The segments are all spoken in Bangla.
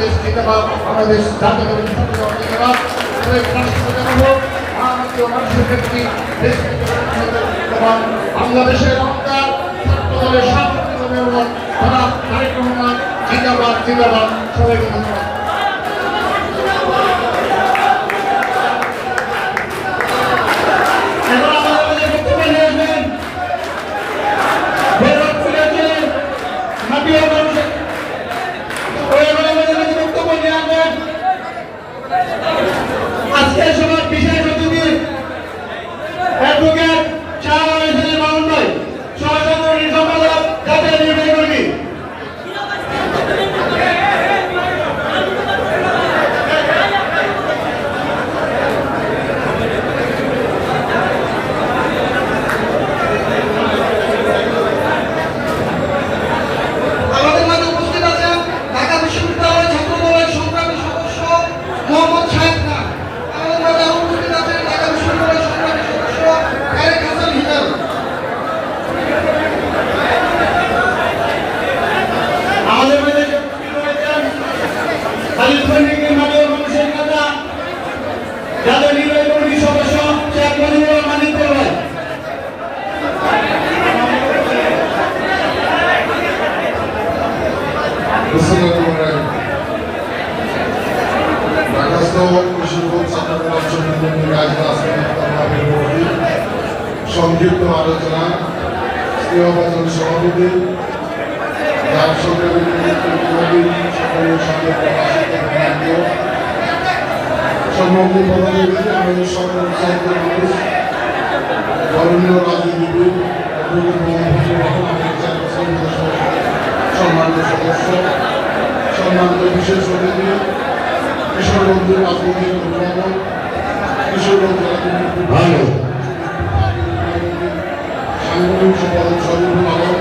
বাংলাদেশ জিন্দাবাদ বাংলাদেশ জাতীয় বাংলাদেশের জিন্দাবাদ জিন্দাবাদ। সবাইকে ধন্যবাদ এখন আমাদের মাঝে বক্তব্য নিয়ে আসবেন ভৈরব ফুলের মাটিও মানুষ ওই এখন আমাদের মাঝে বক্তব্য নিয়ে আসবেন আজকে সবার বিশেষ অতিথি অ্যাডভোকেট শাহ আলমের মামুন ভাই সহসভাপতি সম্পাদক জাতীয় নির্বাহী কমিটি আমাদের মাঝে উপস্থিত আছেন ঢাকা বিশ্ববিদ্যালয়ের ছাত্র দলের সংগ্রামী সদস্য মোহাম্মদ শাহেদ খান আমাদের মাঝে আরও উপস্থিত আছেন ঢাকা বিশ্ববিদ্যালয়ের সংগ্রামী সদস্য তারেক হাসান হিমেল আমাদের মাঝে যে উপস্থিত রয়েছেন খালিদ পন্ডিতের মাটিও মানুষের নেতা জাতীয় নির্বাহী কমিটির সদস্য শেখ মুজিবুর কাজে আসবেন সংক্ষিপ্ত আলোচনা স্নেহবাচন সভাপতি সকলের সঙ্গে সম্বন্ধে পদাধিকারী আমাদের সকল বরণীয় রাজনীতিবিদ সম্মানিত সদস্য সম্মানিত বিশেষ অতিথি কিশোরগঞ্জের রাজনৈতিক অভিভাবক রাজনৈতিক ভালো সাংগঠনিক সম্পাদক শরীফুল আলম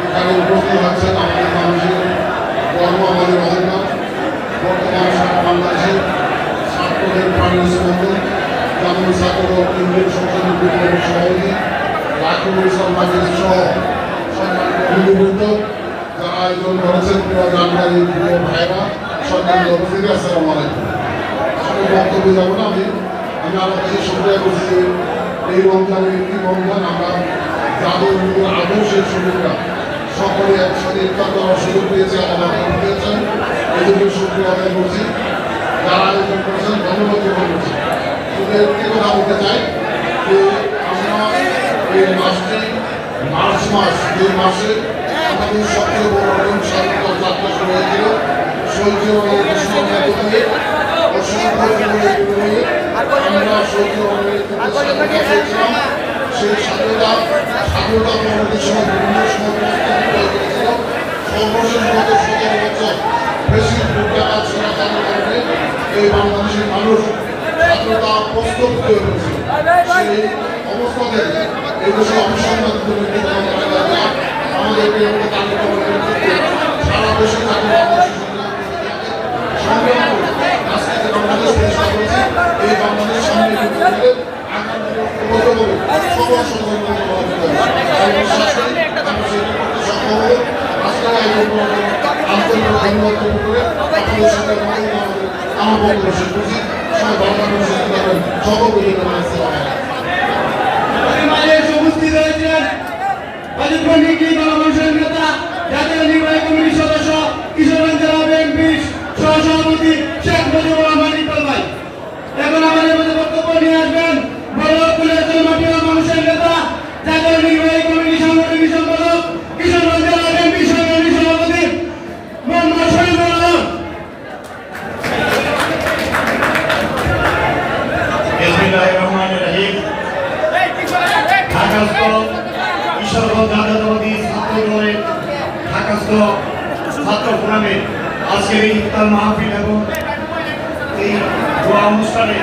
এখানে উপস্থিত আছেন আমাদের মানুষের গর্ব আমাদের অহংকার বর্তমান সারা বাংলাদেশের ছাত্রদের প্রাণের স্পন্দন ছাত্র কেন্দ্রীয় সংসদের বিপ্লবের সভাপতি ইসলাম নাজির সহ সম্মানিত অভিনবৃন্দ যারা আয়োজন করেছেন প্রিয় জানকারী প্রিয় ভাইরা সম্মানিত উপস্থিতি আসসালামু আলাইকুম আমি সকলে একসাথে ইফতার করার সুযোগ করছি যারা আয়োজন করেছেন ধন্যবাদ করছি একটি কথা বলতে চাই যে আমরা এই মাসটি মার্চ মাস যে মাসে আমাদের সবচেয়ে বড় রকম স্বাধীনতা যাত্রা শুরু হয়েছিল শহীদ জীবনের ঘোষণার মধ্য দিয়ে অসংখ্য জীবনের বিনিময়ে আমরা শহীদ জীবনের স্বাধীনতা পেয়েছিলাম সেই স্বাধীনতা স্বাধীনতা পরবর্তী সময় বিভিন্ন সময় সর্বশেষ গত সতেরো বছর বেশি ছেড়া চালু কারণে এই বাংলাদেশের মানুষ স্বাধীনতা প্রস্তুত হয়ে পড়েছিল সেই অবস্থাতে এই দেশে অবিসংবাদ আমাদেরকে সারা দেশে এই বাংলাদেশ সামনে আন্তরিক ধন্যবাদ করে আমাদের আমার বক্তব্য আসসালামু আলাইকুম আমাদের মাঝে এসে উপস্থিত মানুষের নেতা জাতীয় নির্বাহী কমিটির সদস্য কিশোরগঞ্জ জেলা বিএনপির সহসভাপতি শেখ মুজিবুর রহমান ইকবাল ভাই এখন আমাদের মাঝে বক্তব্য নিয়ে আসবেন বড় কুলেশ্বর মাটিয়া মানুষের নেতা জাতীয় নির্বাহী কমিটির সাংগঠনিক সম্পাদক কিশোরগঞ্জ জেলা বিএনপির সংগ্রামী সভাপতি মোহাম্মদ শহীদুল আলম বিসমিল্লাহির রহমানির রহিম ঢাকাস্থ কিশোরগঞ্জ জাতীয়তাবাদী ছাত্র দলের ঢাকাস্থ ছাত্র গ্রামে আজকের এই ইফতার মাহফিল এবং এই দোয়া অনুষ্ঠানে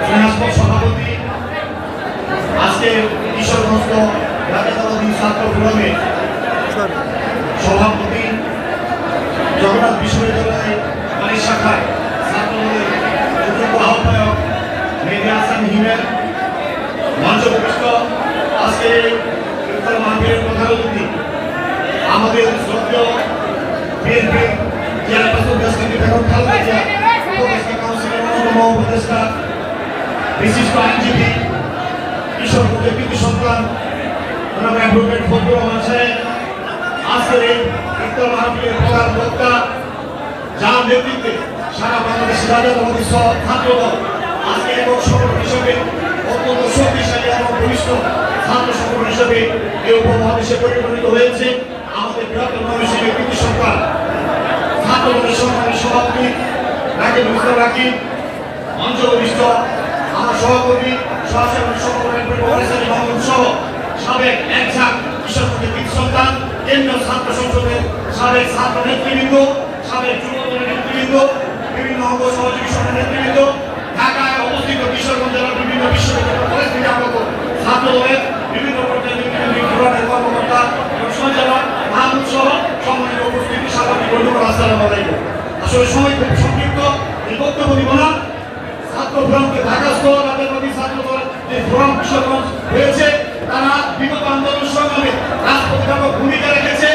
দিনাজপুর সভাপতি আজকে ঈশ্বরগঞ্জ জাতীয়তাবাদী ছাত্র ফোরামের সভাপতি জগন্নাথ বিশ্ববিদ্যালয় পানি শাখায় ছাত্র দলের যোগ্য আহ্বায়ক মেহেদি হাসান হিমেল মঞ্চপুষ্ট আজকে ইফতার মাহফিলের প্রধান অতিথি আমাদের শ্রদ্ধেয় বিএনপি জেলা বেগম খালেদা জিয়া উপদেষ্টা কাউন্সিলের অন্যতম উপদেষ্টা, বিশিষ্ট আইনজীবী কুমার কৃতি সন্তান জনাব অ্যাডভোকেট ফজলুর রহমান সাহেব, আজকের এই ইফতার মাহফিলের প্রধান সারা বাংলাদেশ রাজাবাদী সহ ছাত্রদল আজকে এবং সংগঠন হিসেবে অত্যন্ত শক্তিশালী এবং বলিষ্ঠ ছাত্র সংগঠন হিসেবে এই উপমহাদেশে পরিগণিত হয়েছে। আমাদের বৃহত্তম ময়মনসিংহের কৃতি সরকার, ছাত্রদলের সংগ্রামী সভাপতি রাকিব মঞ্চবরিষ্ঠ আমার সহকর্মী সহসেবক সংগঠনের প্রফেসর মোহাম্মদ সহ সাবেক এক ঝাঁক কৃষকদের কৃতি সন্তান কেন্দ্রীয় ছাত্র সংসদের সাবেক ছাত্র নেতৃবৃন্দ, সাবেক যুবদলের নেতৃবৃন্দ, বিভিন্ন অঙ্গ সহযোগী সংঘের নেতৃবৃন্দ, ঢাকায় অবস্থিত বিভিন্ন বিশ্ববিদ্যালয় কলেজ থেকে ছাত্র দলের বিভিন্ন পর্যায়ের কর্মকর্তা সঞ্চালক মাহমুদ সহ সম্মানিত উপস্থিতি স্বাগতিক বন্ধুগণ, আসসালামু আলাইকুম। আসলে সময় খুব সংক্ষিপ্ত। এই বক্তব্য দিব না। ছাত্র ফোরামকে ঢাকাস্থ রাজ্যবাদী ছাত্র দল যে ফোরাম কিশোরগঞ্জ হয়েছে তারা বিগত আন্দোলন সংগ্রামে রাষ্ট্রপতি ভূমিকা রেখেছে।